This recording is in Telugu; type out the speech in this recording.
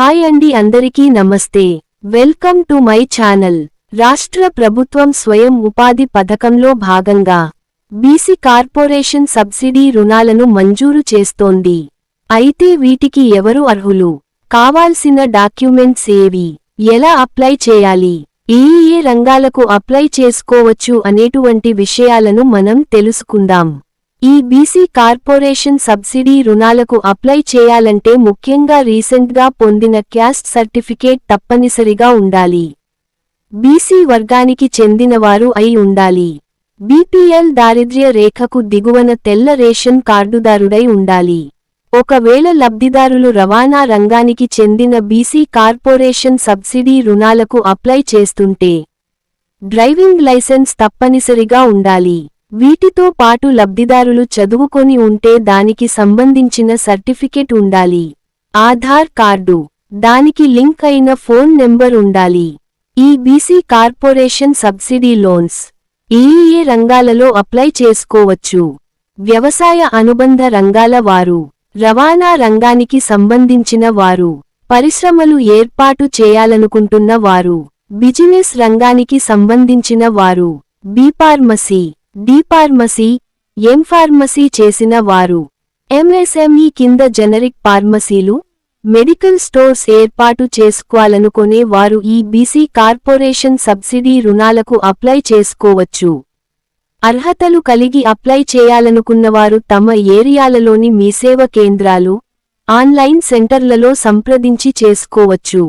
హాయ్ అండి అందరికీ నమస్తే. Welcome to my channel. రాష్ట్ర ప్రభుత్వం స్వయం ఉపాధి పథకంలో భాగంగా బీసీ కార్పొరేషన్ సబ్సిడీ రుణాలను మంజూరు చేస్తోంది. అయితే వీటికి ఎవరు అర్హులు? కావాల్సిన డాక్యుమెంట్స్ ఏవి? ఎలా అప్లై చేయాలి? ఏ ఏ రంగాలకు అప్లై చేసుకోవచ్చు అనేటువంటి విషయాలను మనం తెలుసుకుందాం. ఈ బీసీ కార్పొరేషన్ సబ్సిడీ రుణాలకు అప్లై చేయాలంటే ముఖ్యంగా రీసెంట్గా పొందిన క్యాస్ట్ సర్టిఫికేట్ తప్పనిసరిగా ఉండాలి. బీసీ వర్గానికి చెందినవారు అయి ఉండాలి. బీపీఎల్ దారిద్ర్య రేఖకు దిగువన తెల్ల రేషన్ కార్డుదారుడై ఉండాలి. ఒకవేళ లబ్ధిదారులు రవాణా రంగానికి చెందిన బీసీ కార్పొరేషన్ సబ్సిడీ రుణాలకు అప్లై చేస్తుంటే డ్రైవింగ్ లైసెన్స్ తప్పనిసరిగా ఉండాలి. వీటితో పాటు లబ్ధిదారులు చదువుకొని ఉంటే దానికి సంబంధించిన సర్టిఫికెట్ ఉండాలి. ఆధార్ కార్డు. దానికి లింక్ అయిన ఫోన్ నెంబర్ ఉండాలి. ఈ బీసీ కార్పొరేషన్ సబ్సిడీ లోన్స్. ఏఏ రంగాలలో అప్లై చేసుకోవచ్చు. వ్యవసాయ అనుబంధ రంగాల వారు. రవాణా రంగానికి సంబంధించిన వారు. పరిశ్రమలు ఏర్పాటు చేయాలనుకుంటున్న వారు. బిజినెస్ రంగానికి సంబంధించిన వారు. బీఫార్మసీ డిఫార్మసీ ఎం ఫార్మసీ చేసిన వారు. ఎంఎస్ఎంఈ కింద జనరిక్ ఫార్మసీలు మెడికల్ స్టోర్స్ ఏర్పాటు చేసుకోవాలనుకునే వారు ఈ బీసీ కార్పొరేషన్ సబ్సిడీ రుణాలకు అప్లై చేసుకోవచ్చు. అర్హతలు కలిగి అప్లై చేయాలనుకున్నవారు తమ ఏరియాలలోని మీసేవ కేంద్రాలు ఆన్లైన్ సెంటర్లలో సంప్రదించి చేసుకోవచ్చు.